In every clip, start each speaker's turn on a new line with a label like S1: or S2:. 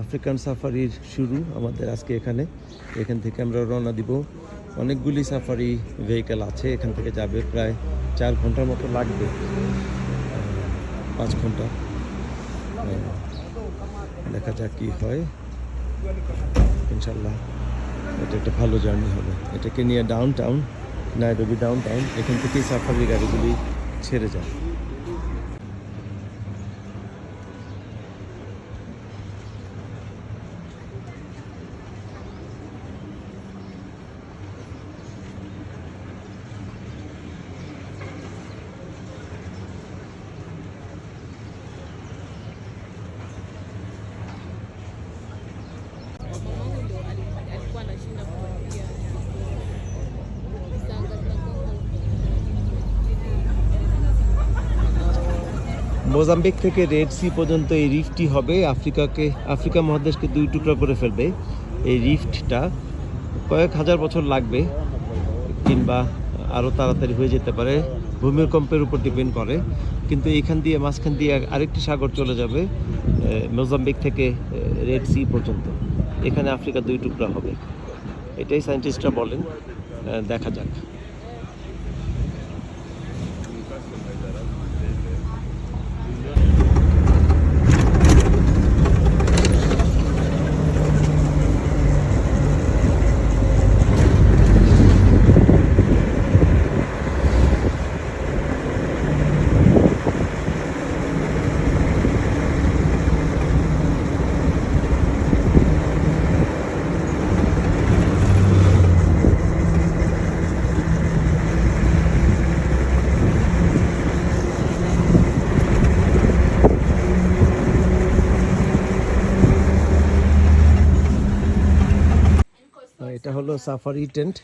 S1: African সাফারির শুরু আমাদের আজকে এখানে। এখান থেকে আমরা রওনা দিব। অনেকগুলি সাফারি ভেহিকেল আছে, এখান থেকে যাবে প্রায় চার ঘণ্টার মতো লাগবে। পাঁচ ঘণ্টা। দেখা যাক কি হয়। ইনশাল্লাহ এটা একটা ভালো জার্নি হবে। এটাকে নিয়ে downtown Nairobi downtown এখান থেকেই সাফারি গাড়িগুলি ছেড়ে যায়। মোজাম্বিক থেকে রেড সি পর্যন্ত এই রিফটি হবে। আফ্রিকাকে, আফ্রিকা মহাদেশকে দুই টুকরা করে ফেলবে। এই রিফটটা কয়েক হাজার বছর লাগবে, কিংবা আরও তাড়াতাড়ি হয়ে যেতে পারে। ভূমিকম্পের উপর ডিপেন্ড করে। কিন্তু এইখান দিয়ে, মাঝখান দিয়ে আরেকটি সাগর চলে যাবে মোজাম্বিক থেকে রেড সি পর্যন্ত। এখানে আফ্রিকা দুই টুকরা হবে। এটাই সায়েন্টিস্টরা বলেন। দেখা যাক আহ, এটা হলো সাফারি টেন্ট।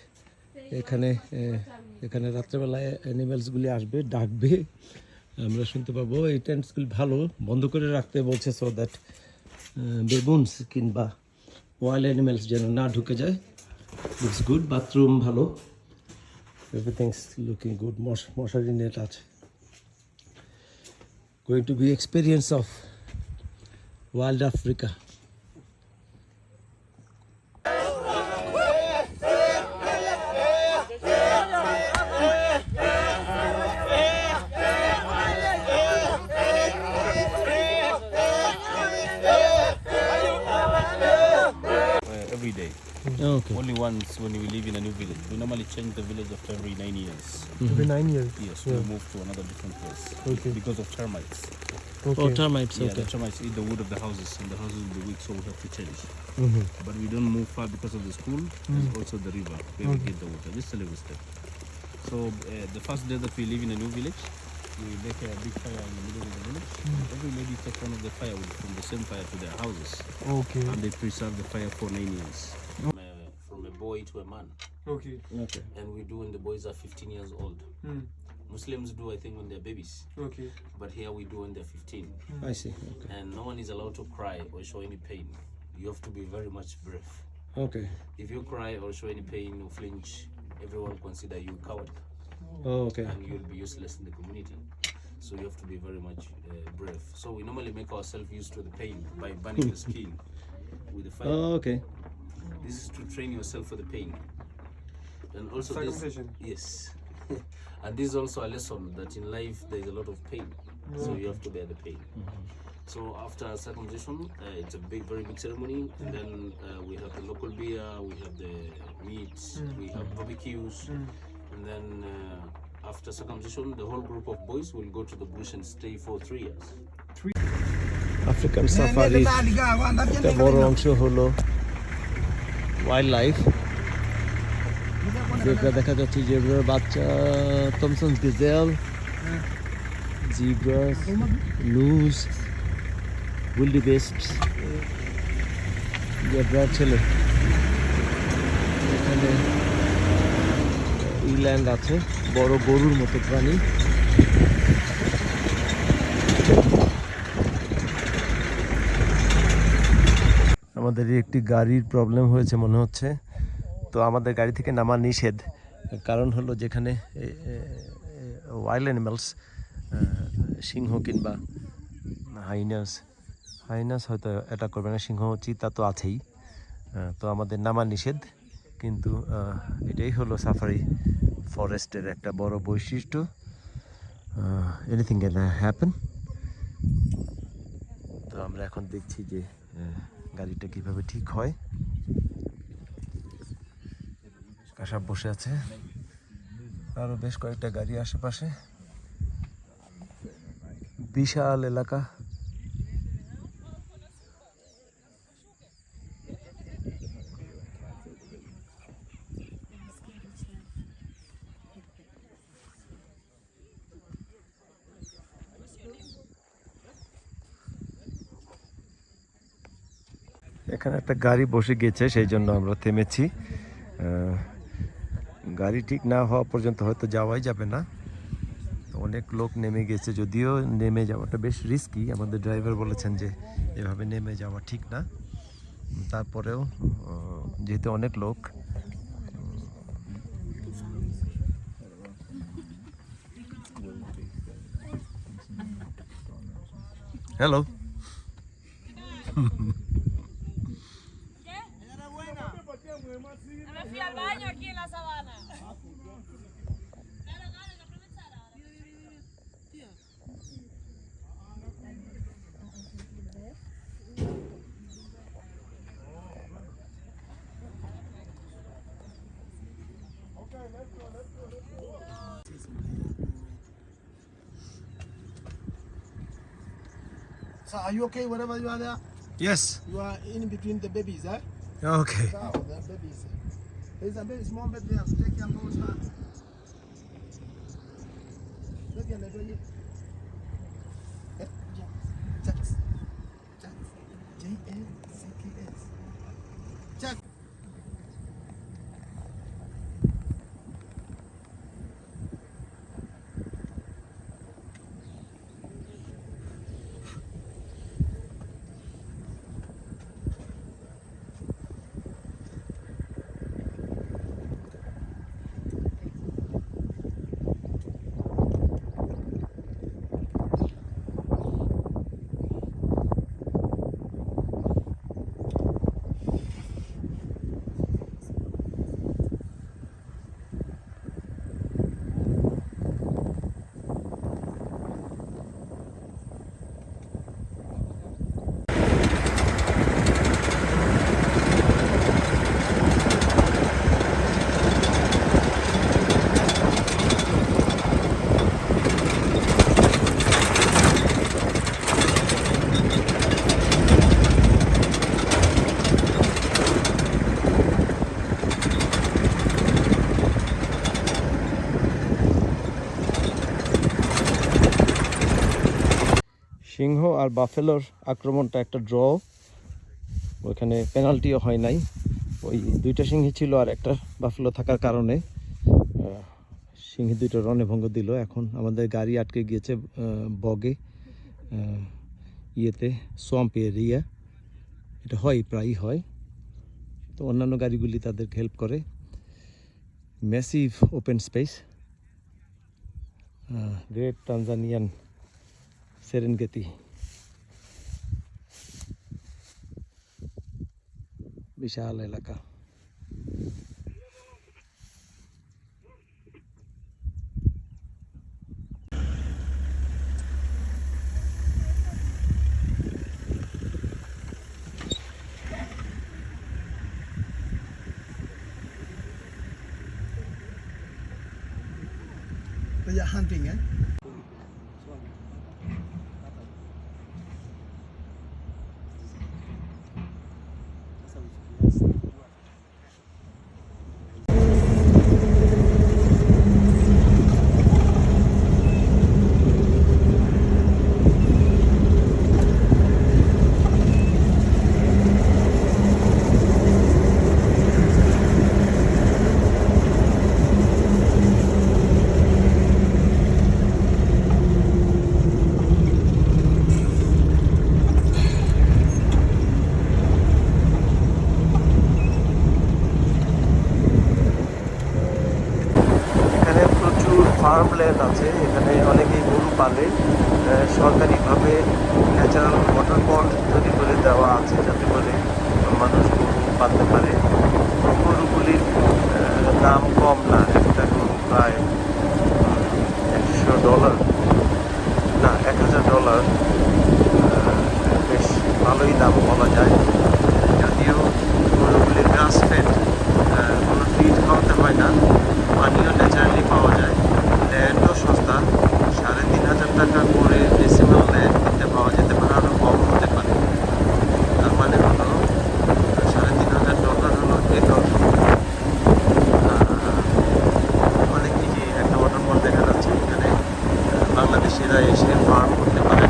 S1: এখানে এখানে রাত্রেবেলায় অ্যানিমেলসগুলি আসবে, ডাকবে। আমরা শুনতে পাবো, এই টেন্টসগুলি ভালো, বন্ধ করে রাখতে বলছে সো দ্যাট বেবুনস কিংবা ওয়াইল্ড অ্যানিমেলস যেন না ঢুকে যায়। ইটস গুড বাথরুম ভালো। এভরিথিংস লুকিং গুড মশারি নেট আছে। Going to be experience of wild
S2: Africa every day.
S1: Okay
S2: Only once when we live in a new village. We normally change the village after every nine years.
S3: Every nine years.
S2: Yes, we move to another different place.
S3: Okay.
S2: Because of termites.
S3: Okay.
S1: Oh, termites,
S2: Yeah,
S1: okay.
S2: the termites eat the wood of the houses, and the houses will be weak, so we have to change.
S1: Mhm.
S2: But we don't move far because of the school and also the river where we get the water. This is a little step. So uh, the first day that we live in a new village, we make a big fire in the middle of the village. Every lady takes one of the firewood from the same fire to their houses,
S3: Okay.
S2: and they preserve the fire for nine years. From a, from a boy to a man.
S3: Okay.
S1: Okay.
S2: and we do when the boys are 15 years old.
S3: Hmm.
S2: Muslims do, I think, when they're babies,
S3: Okay.
S2: but here we do when they're 15.
S1: I see. Okay.
S2: And no one is allowed to cry or show any pain. You have to be very much brave.
S1: Okay.
S2: If you cry or show any pain or flinch, everyone will consider you coward
S1: Oh, okay.
S2: and you'll be useless in the community. So you have to be very much uh, brave. So we normally make ourselves used to the pain by burning the skin with the fire.
S1: Oh, okay.
S2: This is to train yourself for the pain. And also this, yes. and this is also a lesson that in life there is a lot of pain. So you have to bear the pain. So after circumcision, uh, it's a big, very big ceremony. And then uh, we have the local beer, we have the meat, we have barbecues And then uh, after circumcision, the whole group of boys will go to the bush and stay for three years.
S1: African সাফারির একটা বড় অংশ হলো wild life zebra দেখা যাচ্ছে জেব্রার বাচ্চা Thomson গিজেল জিব্রাস loose উইল্ডি best জেব্রার ছেলে এখানে eland আছে, বড় গরুর মতো প্রাণী। আমাদের একটি গাড়ির প্রবলেম হয়েছে মনে হচ্ছে। তো আমাদের গাড়ি থেকে নামা নিষেধ। কারণ হলো যেখানে ওয়াইল্ড অ্যানিমালস সিংহ কিংবা হাইনাস হাইনাস হয়তো অ্যাটাক করবে না, সিংহ চিতা তো আছেই। তো আমাদের নামা নিষেধ, কিন্তু এটাই হলো সাফারি ফরেস্টের একটা বড় বৈশিষ্ট্য এনিথিং ক্যান হ্যাপেন তো আমরা এখন দেখছি যে গাড়িটা কীভাবে ঠিক হয়। কাসাব বসে আছে। আরও বেশ কয়েকটা গাড়ি আশেপাশে। বিশাল এলাকা। এখানে একটা গাড়ি বসে গেছে, সেই জন্য আমরা থেমেছি। গাড়ি ঠিক না হওয়া পর্যন্ত হয়তো যাওয়াই যাবে না। অনেক লোক নেমে গেছে, যদিও নেমে যাওয়াটা বেশ রিস্কি আমাদের ড্রাইভার বলেছেন যে, এভাবে নেমে যাওয়া ঠিক না। তারপরেও যেহেতু অনেক লোক
S4: hello
S3: So are you okay wherever you are there?
S1: Yes.
S3: You are in between the babies, eh?
S1: Okay.
S3: So the babies. There's a very small baby there. Take your nose hand. Look at the baby. সিংহ আর বাফেলোর আক্রমণটা একটা draw ওইখানে পেনাল্টিও হয় নাই। ওই দুইটা সিংহী ছিল আর একটা বাফেলো থাকার কারণে। সিংহী দুইটা রনে ভঙ্গ দিল। এখন আমাদের গাড়ি আটকে গিয়েছে বগে ইয়েতে সোয়াম্প এরিয়া এটা হয়, প্রায়ই হয়। তো অন্যান্য গাড়িগুলি তাদেরকে হেল্প করে। Massive open space great Tanzanian Serengeti विशाल इलाका yeah hunting, eh?
S1: ল্যান্ড আছে, এখানে অনেকেই গরু পালে। সরকারিভাবে ন্যাচারাল ওয়াটার পন্ড তৈরি করে দেওয়া আছে, যাতে করে মানুষ গরু পালতে পারে। গরুগুলির দাম কম না, একটা গরু প্রায় একশো ডলার না, এক হাজার ডলার বেশ ভালোই দাম বলা যায়। যদিও Sida es el.